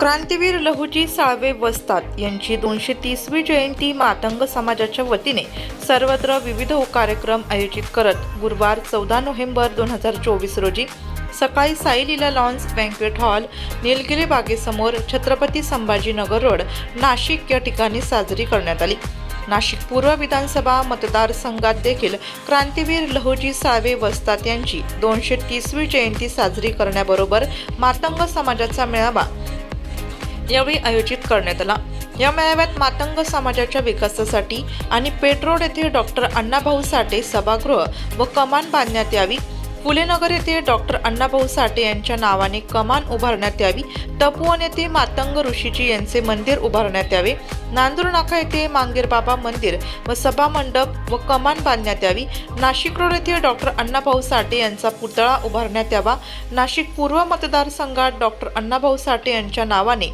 क्रांतीवीर लहुजी साळवे वस्तात यांची दोनशे तीसवी जयंती मातंग समाजाच्या वतीने सर्वत्र विविध कार्यक्रम आयोजित करत गुरुवार चौदा नोव्हेंबर दोन हजार चोवीस रोजी सकाळी Sai Leela lawns banquet hall Nilgiri बागेसमोर Chhatrapati Sambhajinagar road Nashik या ठिकाणी साजरी करण्यात आली. नाशिक पूर्व विधानसभा मतदारसंघात देखील क्रांतीवीर लहुजी साळवे वस्तात यांची दोनशे तीसवी जयंती साजरी करण्याबरोबर मातंग समाजाचा मेळावा यावेळी आयोजित करण्यात आला. या मेळाव्यात मातंग समाजाच्या विकासासाठी आणि पेट्रोल येथे डॉक्टर अण्णाभाऊ साठे सभागृह व कमान बांधण्यात यावी. फुलेनगर येथे डॉक्टर अण्णाभाऊ साठे यांच्या नावाने कमान उभारण्यात यावी. तपोवन येथे मातंग ऋषीजी यांचे मंदिर उभारण्यात यावे. नांदूर नाका येथे मांगेरबाबा मंदिर व सभा मंडप व कमान बांधण्यात यावी. नाशिक रोड येथे डॉक्टर अण्णाभाऊ साठे यांचा पुतळा उभारण्यात यावा. नाशिक पूर्व मतदारसंघात डॉक्टर अण्णाभाऊ साठे यांच्या नावाने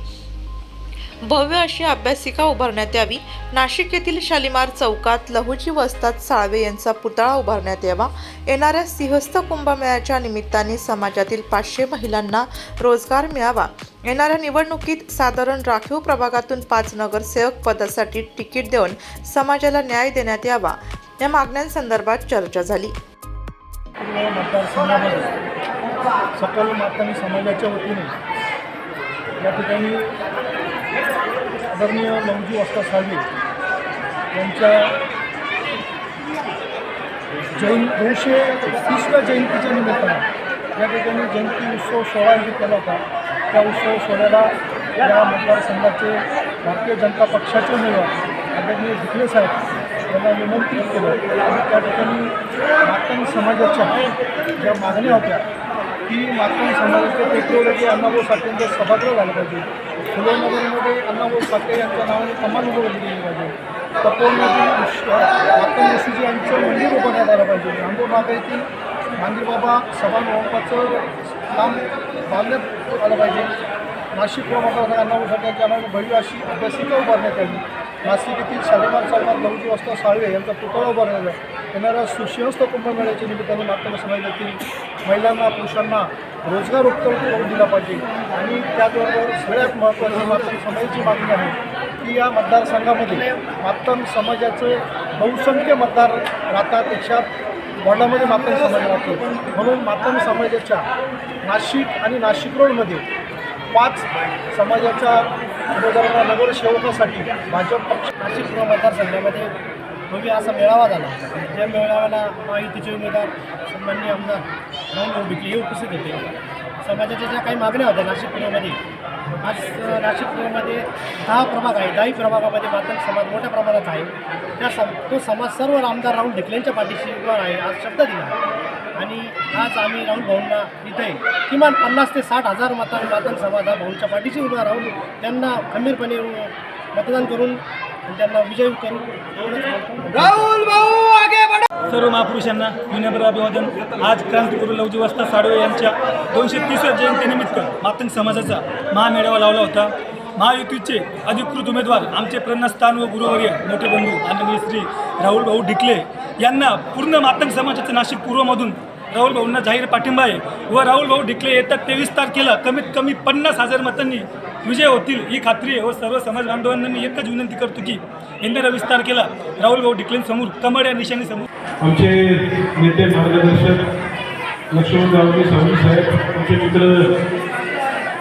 भव्य अशी अभ्यासिका उभारण्यात यावी. नाशिक येथील शालिमार चौकात लहुजी वस्तात साळवे यांचा पुतळा उभारण्यात यावा. येणाऱ्या सिंहस्थ कुंभमेळ्याच्या निमित्ताने समाजातील पाचशे महिलांना रोजगार मिळावा. येणाऱ्या निवडणुकीत साधारण राखीव प्रभागातून पाच नगरसेवक पदासाठी तिकीट देऊन समाजाला न्याय देण्यात यावा. या मागण्यांसंदर्भात चर्चा झाली. सकल मातांनी समाजाच्या वतीने या ठिकाणी आदरणीय लवजी वस्ता साळवे यांच्या जैन दोनशे तीसव्या जयंतीच्या निमित्तानं या ठिकाणी जयंती उत्सव सोहळा आयोजित केला होता. त्या उत्सव सोहळ्याला या मतदारसंघाचे भारतीय जनता पक्षाचे उमेदवार आदरणीय दुखले साहेब यांना निमंत्रित केलं. आणि त्या ठिकाणी मातंग समाजाच्या ज्या मागण्या होत्या की मातंग समाजाचे पेट्रोलचे अण्णाभाऊ साठेंचं सभागृह झालं पाहिजे. फुलनगरमध्ये अण्णाभाऊ साठे यांच्या नावाने कमान उभारली गेली पाहिजे. तपोवनमधील मातम ऋषीजी यांचं मंदिर उभारण्यात आलं पाहिजे. नांदूर येथील गांधीबाबा सभागृहाचं काम बांधण्यात आलं पाहिजे. नाशिक प्रभागात अण्णाभाऊ साठे यांच्या नावाने भव्य अशी अभ्यासिका उभारण्यात आली. नाशिक येथील शालेमार चौकात नऊजी वाजता साळवे यांचा पुतळा उभारण्यात आला. येणाऱ्या सुशिहस्त कुंभमेळ्याच्या निमित्ताने मातम समाजातील महिलांना पुरुषांना रोजगार उपलब्ध करून दिला पाहिजे. आणि त्याचबरोबर सगळ्यात महत्त्वाची मातंग समाजाची मागणी आहे की या मतदारसंघामध्ये मातम समाजाचे बहुसंख्य मतदार राहतात एकशे वॉर्डामध्ये मातम समाज राहतो. म्हणून मातम समाजाच्या नाशिक आणि नाशिक रोडमध्ये पाच समाजाच्या उमेदवारांना नगरसेवकासाठी भाजप पक्ष नाशिक पूर्व मतदारसंघामध्ये भव्य असा मेळावा झाला. त्या मेळाव्याला महायुतीचे उमेदवार सन्मान्य आमदार राहुल बिकले उपस्थित होते. समाजाच्या ज्या काही मागण्या होत्या नाशिक पुण्यामध्ये आज नाशिक पुण्यामध्ये दहा प्रभाग आहे दहाही प्रभागामध्ये मात्र समाज मोठ्या प्रमाणात आहे. त्या सम तो समाज सर्व आमदार राहुल ढिकलेंच्या पाठीशी उभा आहे आज शब्द दिला. आणि आज आम्ही राहुल भाऊंना इथे किमान पन्नास ते साठ हजार मतां मातन समाज हा भाऊंच्या पाठीशी उभा राहून त्यांना खंबीरपणे मतदान करून त्यांना विजयी करून. राहुल भाऊ! सर्व महापुरुषांना विनम्र अभिवादन. आज क्रांतिगुरु लवजी वस्ता साडवे यांच्या दोनशे तिसऱ्या जयंतीनिमित्त मातंग समाजाचा महामेळावा लावला होता. महायुतीचे अधिकृत उमेदवार आमचे प्रणस्थान व गुरुवर्य मोठे बंधू आणि श्री राहुल भाऊ ढिकले यांना पूर्ण मातंग समाजाचं नाशिक पूर्वमधून राहुल भाऊंना जाहीर पाठिंबा आहे व राहुल भाऊ ढिकले येतात तेवीस तारखेला कमीत कमी पन्नास हजार मतांनी विजय होतील ही खात्री आहे व सर्व समाज बांधवांना मी एकच विनंती करतो की यंदा वीस तारखेला राहुल भाऊ ढिकलेंसमोर कमळ या निशाणीसमोर आमचे नेते मार्गदर्शक लक्ष्मण गावके सावंत साहेब आमचे मित्र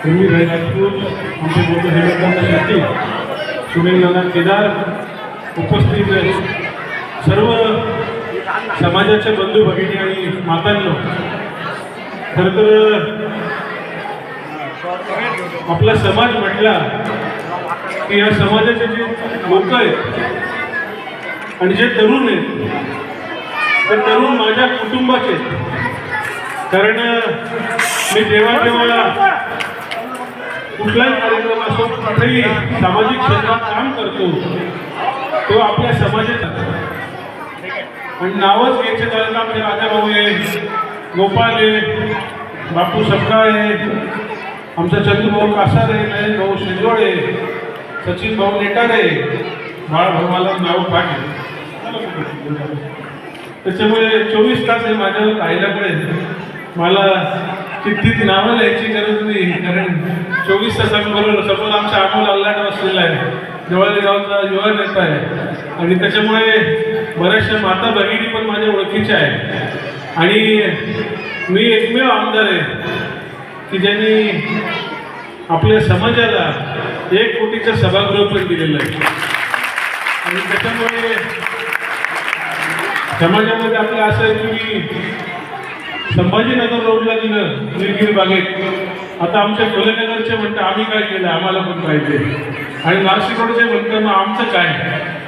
पूर्वी राजपूत आमचे मोठे हेमंत शेट्टी सुनील नाना केदार उपस्थित सर्व समाजाच्या बंधू भगिनी आणि मातांनो खरं तर आपला समाज म्हटला की या समाजाचे जे लोक आहेत आणि जे तरुण आहेत ते तरुण माझ्या कुटुंबाचे. कारण मी जेव्हा जेव्हा कुठलाही कार्यक्रम असो कुठेही सामाजिक क्षेत्रात काम करतो तो आपल्या समाजात आणि नावच घ्यायचे झालं आपले आमचे राजाभाऊ आहे गोपाल आहे बापू सपकाळ आहे आमचा चंदूभाऊ कासार आहे नयन भाऊ शिंदोळे सचिन भाऊ नेटारे बाळभाऊ मला नाव पाठ त्याच्यामुळे चोवीस तास हे माझ्यावर पडेल. मला चिठ्ठीत नावं लिहायची गरज नाही कारण चोवीस तासांबरोबर सपोज आमचा अमोल अल्लाट बसलेला आहे. जवळ गावचा युवा नेता आहे. आणि त्याच्यामुळे बऱ्याचशा माता भगिनी पण माझ्या ओळखीच्या आहे आणि मी एकमेव आमदार आहे की ज्यांनी आपल्या समाजाला एक कोटीचं सभागृह पण दिलेलं आहे. आणि त्याच्यामुळे समाजामध्ये आपलं असं आहे की संभाजीनगर रोडला दिलं निलगिरी बागेत. आता आमच्या फुलेनगरचे म्हणतात आम्ही काय केलं? आम्हाला पण पाहिजे. आणि नाशिक रोडचे म्हणतात मग आमचं काय?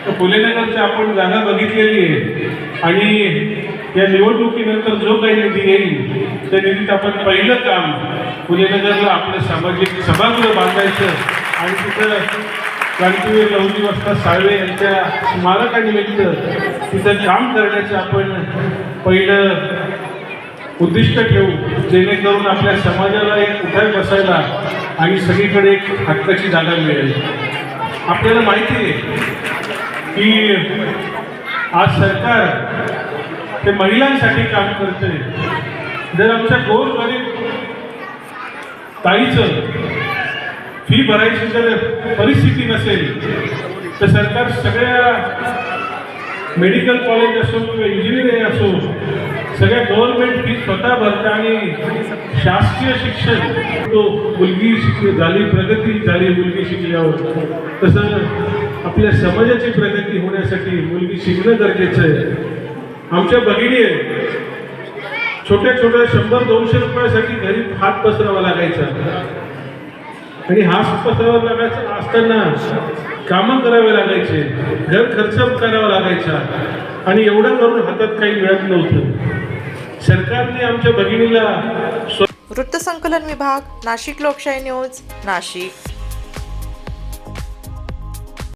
तर फुलेनगरची आपण जागा बघितलेली आहे. आणि या निवडणुकीनंतर जो काही निधी येईल त्या निधीत आपण पहिलं काम फुलेनगरला आपलं सामाजिक सभागृह बांधायचं आणि तिथं क्रांतीवीर लवजी वस्ता साळवे यांच्या स्मारकानिमित्त तिथं काम करण्याचं आपण पहिलं उद्दिष्ट ठेवू जेणेकरून आपल्या समाजाला एक उठाय बसायला आणि सगळीकडे एक हक्काची जागा मिळेल. आपल्याला माहिती आहे की आज सरकार ते महिलांसाठी काम करते जर आमच्या गोरगरीब ताईचं फी भरायची जर परिस्थिती नसेल तर सरकार सगळ्या मेडिकल कॉलेज असो किंवा इंजिनिअरिंग असो सगळ्या गव्हर्नमेंट फी स्वतः भरतं आणि शासकीय शिक्षण तो मुलगी शिकली झाली प्रगती झाली मुलगी शिकल्यावर तसं आपल्या समाजाची प्रगती होण्यासाठी मुलगी शिकणं गरजेचं आहे. आमच्या भगिनी आहे छोट्या छोट्या शंभर दोनशे रुपयासाठी घरी हात पसरावा लागायचा. आणि हात पसरावा लागायचा असताना कामं करावे लागायचे घर खर्च करावा लागायचा आणि एवढं करून हातात काही मिळत नव्हतं. सरकारने आमच्या भगिनीला स्व वृत्तसंकलन विभाग नाशिक लोकशाही न्यूज नाशिक.